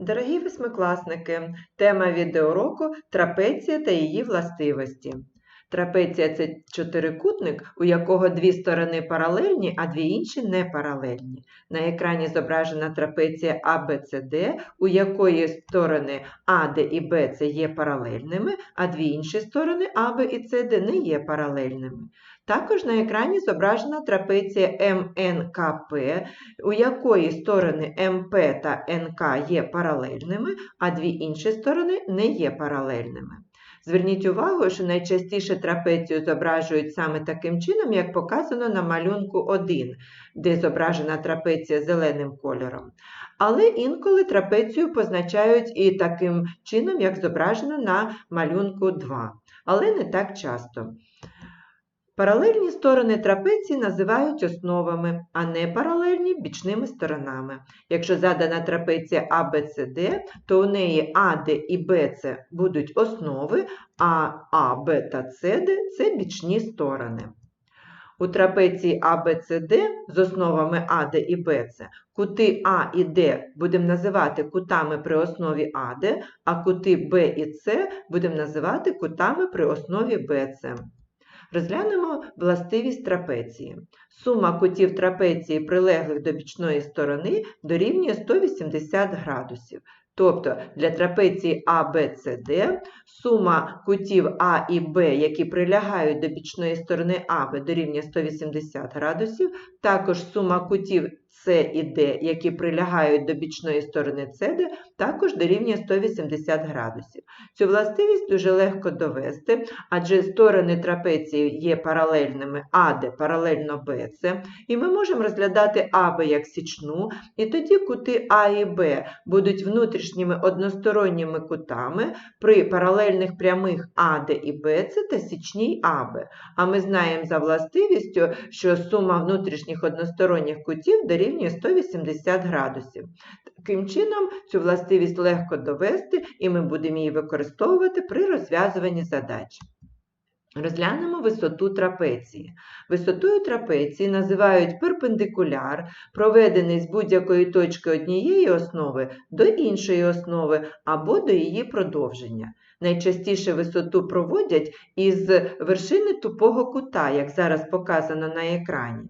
Дорогі восьмикласники, тема відеоуроку трапеція та її властивості. Трапеція це чотирикутник, у якого дві сторони паралельні, а дві інші не паралельні. На екрані зображена трапеція ABCD, у якої сторони AD і BC є паралельними, а дві інші сторони AB і CD не є паралельними. Також на екрані зображена трапеція МНКП, у якої сторони МП та НК є паралельними, а дві інші сторони не є паралельними. Зверніть увагу, що найчастіше трапецію зображують саме таким чином, як показано на малюнку 1, де зображена трапеція зеленим кольором. Але інколи трапецію позначають і таким чином, як зображено на малюнку 2, але не так часто. Паралельні сторони трапеції називають основами, а непаралельні – бічними сторонами. Якщо задана трапеція ABCD, то у неї AD і BC будуть основи, а AB та CD – це бічні сторони. У трапеції ABCD з основами AD і BC кути А і D будемо називати кутами при основі AD, а кути B і C будемо називати кутами при основі BC. Розглянемо властивість трапеції. Сума кутів трапеції, прилеглих до бічної сторони, дорівнює 180 градусів. Тобто для трапеції ABCD сума кутів А і Б, які прилягають до бічної сторони АВ, дорівнює 180 градусів, також сума кутів С і Д, які прилягають до бічної сторони СД, також дорівнює 180 градусів. Цю властивість дуже легко довести, адже сторони трапеції є паралельними АД паралельно БЦ, і ми можемо розглядати АБ як січну, і тоді кути А і Б будуть внутрішніми односторонніми кутами при паралельних прямих АД і БЦ та січній АБ. А ми знаємо за властивістю, що сума внутрішніх односторонніх кутів дорівнює 180 градусів. Таким чином, цю властивість легко довести, і ми будемо її використовувати при розв'язуванні задач. Розглянемо висоту трапеції. Висотою трапеції називають перпендикуляр, проведений з будь-якої точки однієї основи до іншої основи або до її продовження. Найчастіше висоту проводять із вершини тупого кута, як зараз показано на екрані.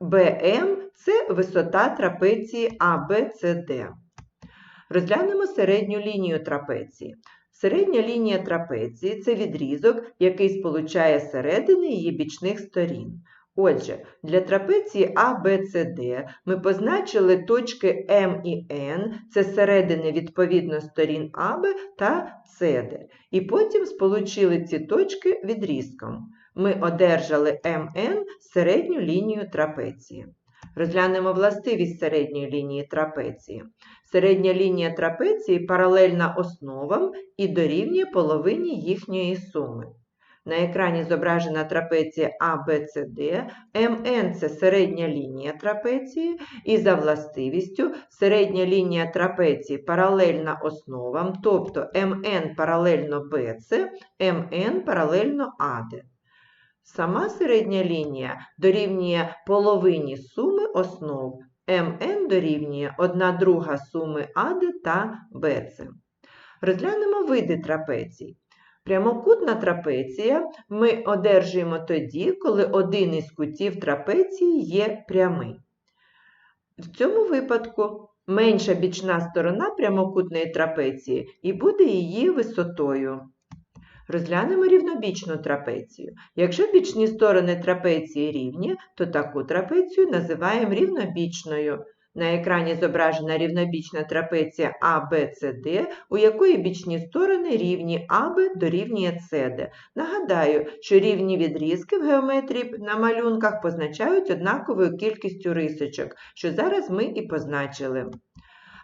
БМ це висота трапеції ABCD. Розглянемо середню лінію трапеції. Середня лінія трапеції це відрізок, який сполучає середини її бічних сторін. Отже, для трапеції ABCD ми позначили точки М і N, це середини відповідно сторін АБ та CD, і потім сполучили ці точки відрізком. Ми одержали МН середню лінію трапеції. Розглянемо властивість середньої лінії трапеції. Середня лінія трапеції паралельна основам і дорівнює половині їхньої суми. На екрані зображена трапеція ABCD, МН це середня лінія трапеції, і за властивістю середня лінія трапеції паралельна основам, тобто МН паралельно BC, МН паралельно AD. Сама середня лінія дорівнює половині суми основ. МН дорівнює 1 друга суми АД та БЦ. Розглянемо види трапецій. Прямокутна трапеція ми одержуємо тоді, коли один із кутів трапеції є прямий. В цьому випадку менша бічна сторона прямокутної трапеції і буде її висотою. Розглянемо рівнобічну трапецію. Якщо бічні сторони трапеції рівні, то таку трапецію називаємо рівнобічною. На екрані зображена рівнобічна трапеція ABCD, у якої бічні сторони рівні AB дорівнює CD. Нагадаю, що рівні відрізки в геометрії на малюнках позначають однаковою кількістю рисочок, що зараз ми і позначили.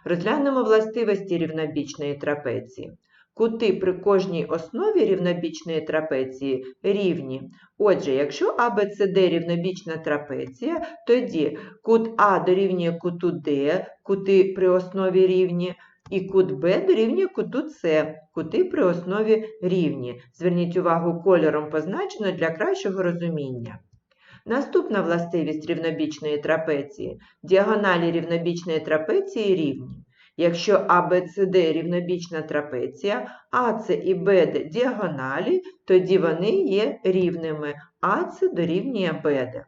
Розглянемо властивості рівнобічної трапеції. Кути при кожній основі рівнобічної трапеції рівні. Отже, якщо ABCD рівнобічна трапеція, тоді кут А дорівнює куту D, кути при основі рівні, і кут Б дорівнює куту С, кути при основі рівні. Зверніть увагу, кольором позначено для кращого розуміння. Наступна властивість рівнобічної трапеції. Діагоналі рівнобічної трапеції рівні. Якщо ABCD рівнобічна трапеція, АС і БД діагоналі, тоді вони є рівними. АС дорівнює БД.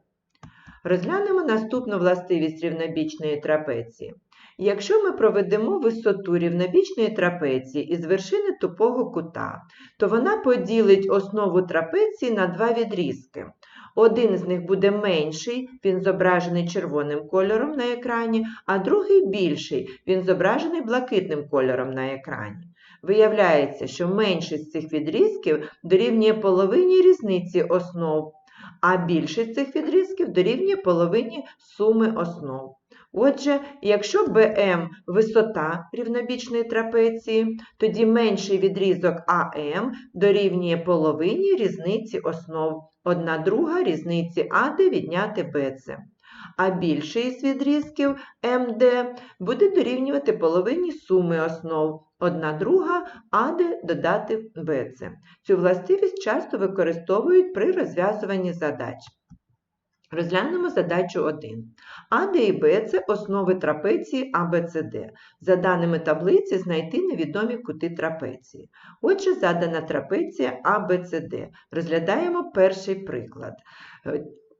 Розглянемо наступну властивість рівнобічної трапеції. Якщо ми проведемо висоту рівнобічної трапеції із вершини тупого кута, то вона поділить основу трапеції на два відрізки. Один з них буде менший, він зображений червоним кольором на екрані, а другий більший, він зображений блакитним кольором на екрані. Виявляється, що менший з цих відрізків дорівнює половині різниці основ, а більшість цих відрізків дорівнює половині суми основ. Отже, якщо БМ висота рівнобічної трапеції, тоді менший відрізок АМ дорівнює половині різниці основ, одна друга різниці АД відняти БЦ. А більший з відрізків МД буде дорівнювати половині суми основ, одна друга АД додати БЦ. Цю властивість часто використовують при розв'язуванні задач. Розглянемо задачу 1. АД і Б це основи трапеції АБЦД. За даними таблиці, знайти невідомі кути трапеції. Отже, задана трапеція АБЦД. Розглядаємо перший приклад.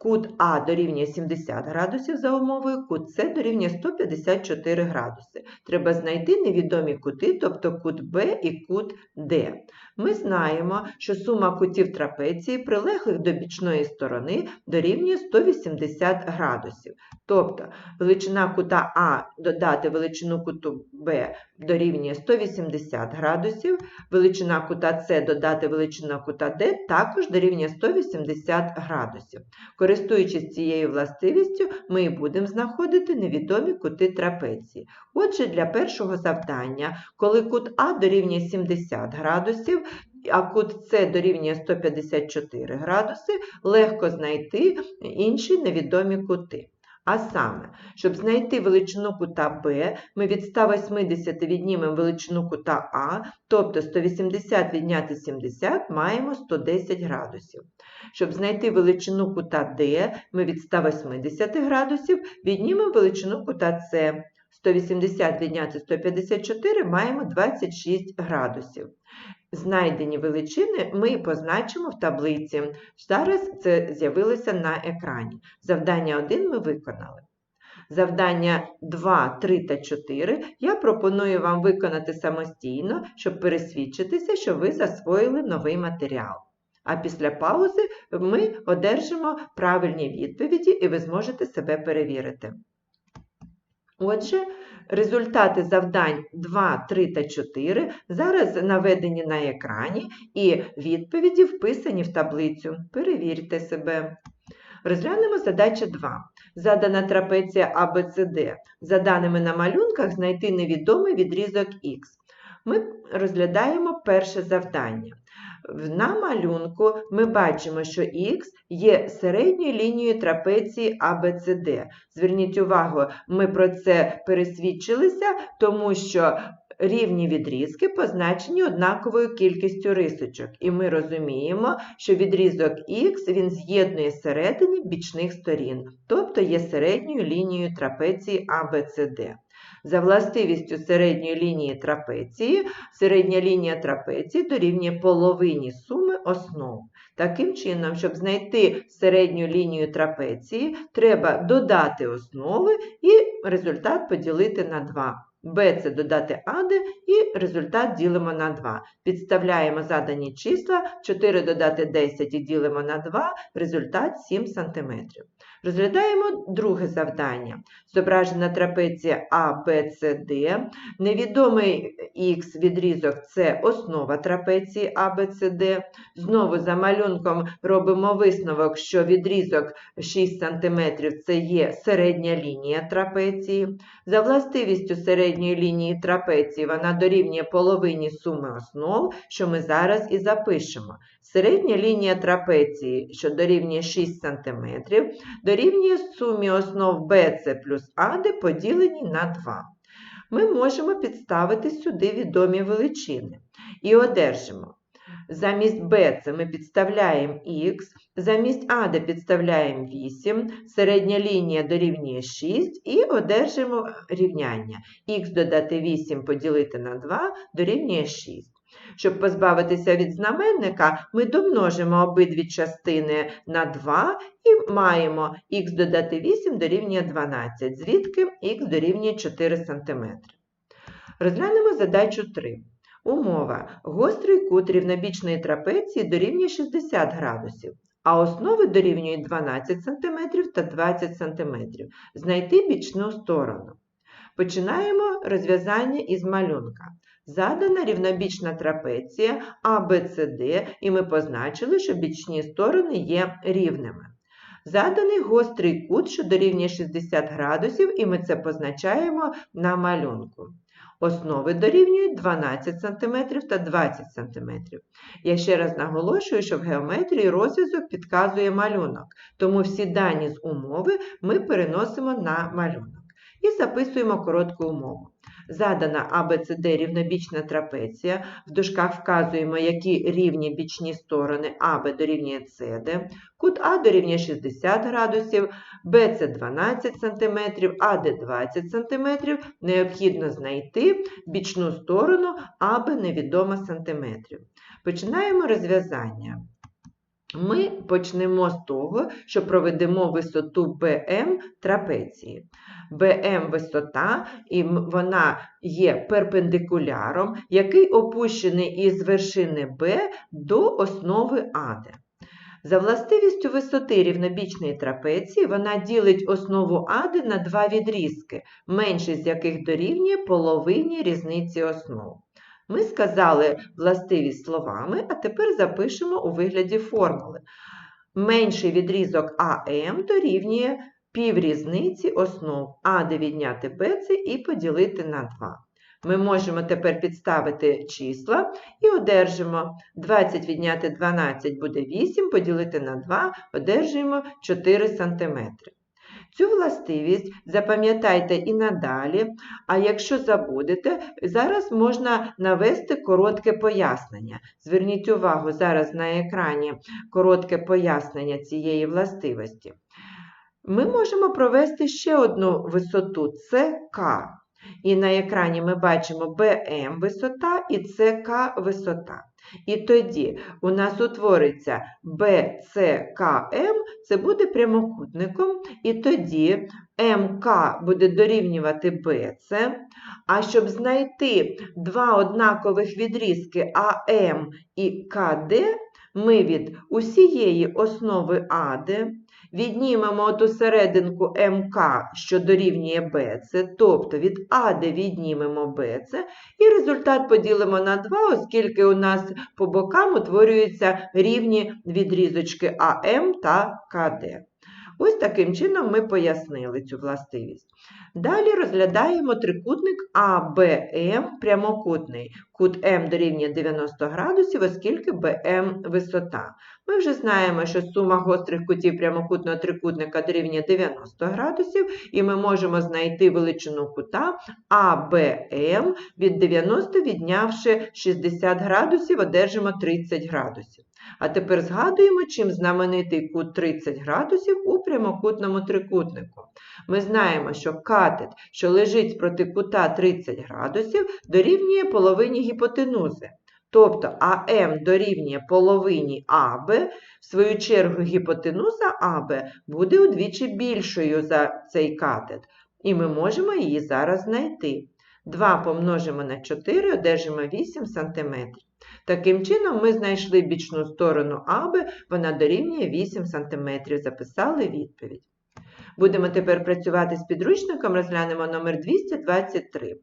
Кут А дорівнює 70 градусів за умовою, кут С дорівнює 154 градуси. Треба знайти невідомі кути, тобто кут Б і кут Д. Ми знаємо, що сума кутів трапеції, прилеглих до бічної сторони, дорівнює 180 градусів. Тобто величина кута А додати величину куту Б дорівнює 180 градусів, величина кута С додати величину кута Д також дорівнює 180 градусів. Користуючись цією властивістю, ми будемо знаходити невідомі кути трапеції. Отже, для першого завдання, коли кут А дорівнює 70 градусів, а кут С дорівнює 154 градуси, легко знайти інші невідомі кути. А саме, щоб знайти величину кута Б, ми від 180 віднімемо величину кута А, тобто 180 відняти 70 маємо 110 градусів. Щоб знайти величину кута Д, ми від 180 градусів віднімемо величину кута С. 180 відняти 154 маємо 26 градусів. Знайдені величини ми позначимо в таблиці. Зараз це з'явилося на екрані. Завдання 1 ми виконали. Завдання 2, 3 та 4 я пропоную вам виконати самостійно, щоб пересвідчитися, що ви засвоїли новий матеріал. А після паузи ми одержимо правильні відповіді і ви зможете себе перевірити. Отже, результати завдань 2, 3 та 4 зараз наведені на екрані і відповіді вписані в таблицю. Перевірте себе. Розглянемо задача 2. Задана трапеція ABCD. За даними на малюнках, знайти невідомий відрізок Х. Ми розглядаємо перше завдання. На малюнку ми бачимо, що Х є середньою лінією трапеції ABCD. Зверніть увагу, ми про це пересвідчилися, тому що рівні відрізки позначені однаковою кількістю рисочок. І ми розуміємо, що відрізок Х він з'єднує середині бічних сторін, тобто є середньою лінією трапеції ABCD. За властивістю середньої лінії трапеції, середня лінія трапеції дорівнює половині суми основ. Таким чином, щоб знайти середню лінію трапеції, треба додати основи і результат поділити на 2. B це додати АД і результат ділимо на 2. Підставляємо задані числа, 4 додати 10 і ділимо на 2, результат 7 см. Розглядаємо друге завдання. Зображена трапеція А, Б, С, Д. Невідомий Х відрізок це основа трапеції А, Б, С, Д. Знову за малюнком робимо висновок, що відрізок 6 см це є середня лінія трапеції. За властивістю середньої лінії трапеції вона дорівнює половині суми основ, що ми зараз і запишемо. Середня лінія трапеції, що дорівнює 6 см, дорівнює сумі основ BC плюс AD поділені на 2. Ми можемо підставити сюди відомі величини і одержимо Замість це ми підставляємо х, замість а, де підставляємо 8, середня лінія дорівнює 6 і одержимо рівняння. х додати 8 поділити на 2 дорівнює 6. Щоб позбавитися від знаменника, ми домножимо обидві частини на 2 і маємо х додати 8 дорівнює 12, звідки х дорівнює 4 см. Розглянемо задачу 3. Умова. Гострий кут рівнобічної трапеції дорівнює 60 градусів, а основи дорівнюють 12 см та 20 см. Знайти бічну сторону. Починаємо розв'язання із малюнка. Задана рівнобічна трапеція ABCD, і ми позначили, що бічні сторони є рівними. Заданий гострий кут, що дорівнює 60 градусів, і ми це позначаємо на малюнку. Основи дорівнюють 12 см та 20 см. Я ще раз наголошую, що в геометрії розв'язок підказує малюнок, тому всі дані з умови ми переносимо на малюнок. І записуємо коротку умову. Задана ABCD рівнобічна трапеція, в дужках вказуємо, які рівні бічні сторони АБ дорівнює CD, кут А дорівнює 60 градусів, BC 12 см, АД 20 см. Необхідно знайти бічну сторону АБ невідома сантиметрів. Починаємо розв'язання. Ми почнемо з того, що проведемо висоту BM трапеції. BM висота, і вона є перпендикуляром, який опущений із вершини B до основи АД. За властивістю висоти рівнобічної трапеції вона ділить основу АД на два відрізки, менший з яких дорівнює половині різниці основ. Ми сказали властивість словами, а тепер запишемо у вигляді формули. Менший відрізок АМ дорівнює піврізниці основ АД відняти БЦ і поділити на 2. Ми можемо тепер підставити числа і одержимо 20 відняти 12 буде 8, поділити на 2, одержуємо 4 см. Цю властивість запам'ятайте і надалі, а якщо забудете, зараз можна навести коротке пояснення. Зверніть увагу, зараз на екрані коротке пояснення цієї властивості. Ми можемо провести ще одну висоту це К. І на екрані ми бачимо BM висота і ЦК висота. І тоді у нас утвориться BCKM, це буде прямокутником, і тоді МК буде дорівнювати BC. А щоб знайти два однакових відрізки АМ і КД, ми від усієї основи АД Віднімемо оту серединку МК, що дорівнює БЦ, тобто від АД віднімемо БЦ, і результат поділимо на 2, оскільки у нас по бокам утворюються рівні відрізочки АМ та КД. Ось таким чином ми пояснили цю властивість. Далі розглядаємо трикутник АБМ прямокутний. Кут М дорівнює 90 градусів, оскільки БМ висота. Ми вже знаємо, що сума гострих кутів прямокутного трикутника дорівнює 90 градусів, і ми можемо знайти величину кута АБМ від 90 віднявши 60 градусів, одержимо 30 градусів. А тепер згадуємо, чим знаменитий кут 30 градусів у прямокутному трикутнику. Ми знаємо, що катет, що лежить проти кута 30 градусів, дорівнює половині гіпотенузи. Тобто АМ дорівнює половині АБ, в свою чергу гіпотенуза АБ буде удвічі більшою за цей катет. І ми можемо її зараз знайти. 2 помножимо на 4, одержимо 8 см. Таким чином, ми знайшли бічну сторону АБ, вона дорівнює 8 см. Записали відповідь. Будемо тепер працювати з підручником, розглянемо номер 223.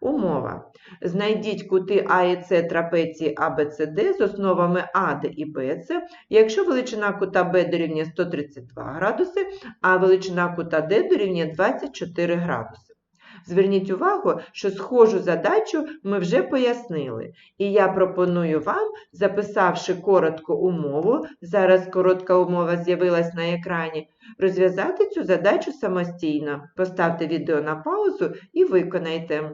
Умова. Знайдіть кути А і С трапеції АБЦД з основами АД і БЦ, якщо величина кута Б дорівнює 132 градуси, а величина кута Д дорівнює 24 градуси. Зверніть увагу, що схожу задачу ми вже пояснили. І я пропоную вам, записавши коротку умову, зараз коротка умова з'явилась на екрані, розв'язати цю задачу самостійно. Поставте відео на паузу і виконайте.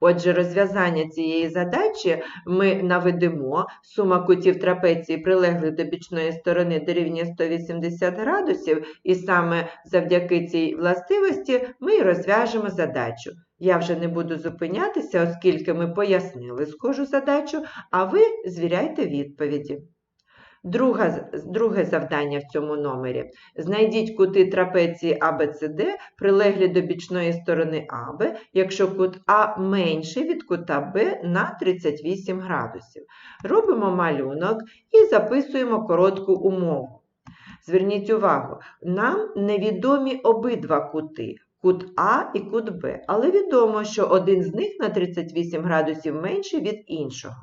Отже, розв'язання цієї задачі ми наведемо. Сума кутів трапеції прилеглих до бічної сторони дорівнює 180 градусів, і саме завдяки цій властивості ми розв'яжемо задачу. Я вже не буду зупинятися, оскільки ми пояснили схожу задачу, а ви звіряйте відповіді. Друга, друге завдання в цьому номері. Знайдіть кути трапеції ABCD, прилеглі до бічної сторони АБ, якщо кут А менший від кута Б на 38 градусів. Робимо малюнок і записуємо коротку умову. Зверніть увагу, нам невідомі обидва кути. Кут А і кут Б, але відомо, що один з них на 38 градусів менший від іншого.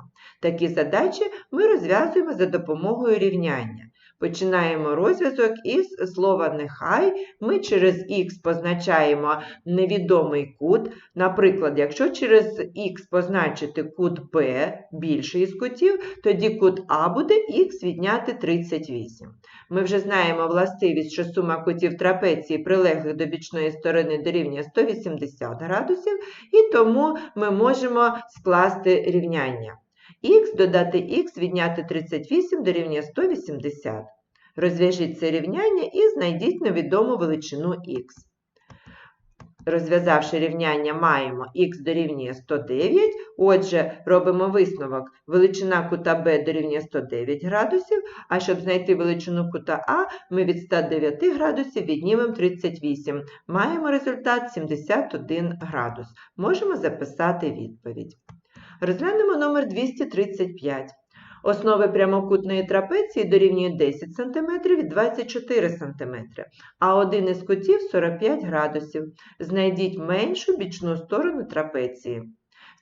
Такі задачі ми розв'язуємо за допомогою рівняння. Починаємо розв'язок із слова нехай. Ми через х позначаємо невідомий кут. Наприклад, якщо через х позначити кут Б більший із кутів, тоді кут А буде х відняти 38. Ми вже знаємо властивість, що сума кутів трапеції прилеглих до бічної сторони дорівнює 180 градусів, і тому ми можемо скласти рівняння. Х додати х відняти 38 дорівнює 180. Розв'яжіть це рівняння і знайдіть невідому величину х. Розв'язавши рівняння, маємо х дорівнює 109, отже, робимо висновок. Величина кута b дорівнює 109 градусів, а щоб знайти величину кута А, ми від 109 градусів віднімемо 38. Маємо результат 71 градус. Можемо записати відповідь. Розглянемо номер 235. Основи прямокутної трапеції дорівнює 10 см і 24 см, а один із кутів 45 градусів. Знайдіть меншу бічну сторону трапеції.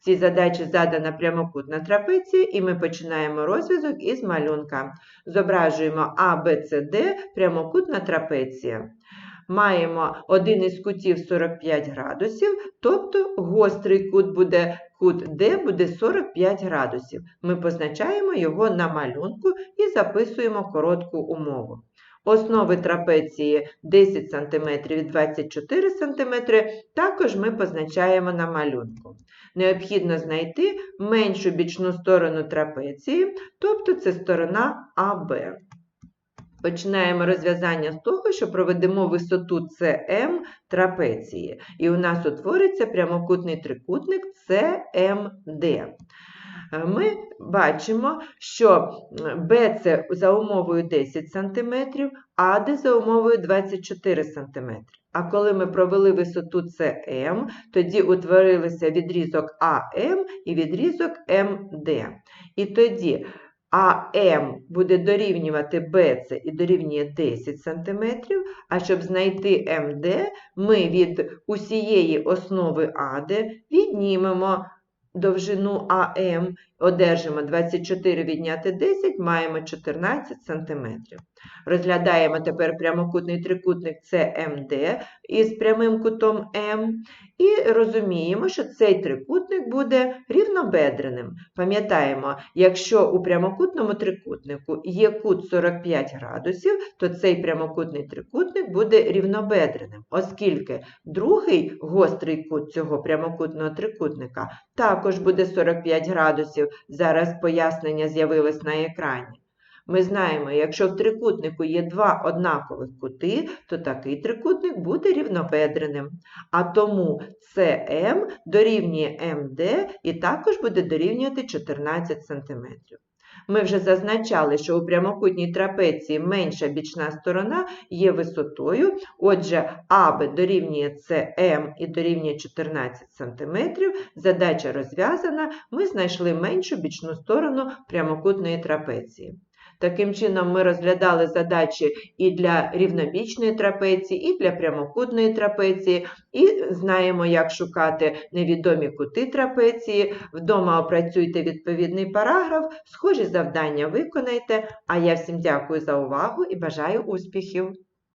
В цій задачі задана прямокутна трапеція, і ми починаємо розв'язок із малюнка. Зображуємо Д прямокутна трапеція. Маємо один із кутів 45 градусів, тобто гострий кут буде кут D буде 45 градусів. Ми позначаємо його на малюнку і записуємо коротку умову. Основи трапеції 10 см і 24 см також ми позначаємо на малюнку. Необхідно знайти меншу бічну сторону трапеції, тобто це сторона АБ. Починаємо розв'язання з того, що проведемо висоту CM трапеції. І у нас утвориться прямокутний трикутник CMD. Ми бачимо, що BC за умовою 10 см, AD за умовою 24 см. А коли ми провели висоту CM, тоді утворилися відрізок AM і відрізок MD. І тоді АМ буде дорівнювати БЦ і дорівнює 10 см, а щоб знайти МД, ми від усієї основи АД віднімемо довжину АМ, одержимо 24 відняти 10, маємо 14 см. Розглядаємо тепер прямокутний трикутник CMD із прямим кутом М. І розуміємо, що цей трикутник буде рівнобедреним. Пам'ятаємо, якщо у прямокутному трикутнику є кут 45 градусів, то цей прямокутний трикутник буде рівнобедреним, оскільки другий гострий кут цього прямокутного трикутника також буде 45 градусів. Зараз пояснення з'явилось на екрані. Ми знаємо, якщо в трикутнику є два однакових кути, то такий трикутник буде рівнобедреним. А тому CM дорівнює МД і також буде дорівнювати 14 см. Ми вже зазначали, що у прямокутній трапеції менша бічна сторона є висотою, отже, АБ дорівнює СМ і дорівнює 14 см. Задача розв'язана, ми знайшли меншу бічну сторону прямокутної трапеції. Таким чином, ми розглядали задачі і для рівнобічної трапеції, і для прямокутної трапеції, і знаємо, як шукати невідомі кути трапеції. Вдома опрацюйте відповідний параграф, схожі завдання виконайте. А я всім дякую за увагу і бажаю успіхів!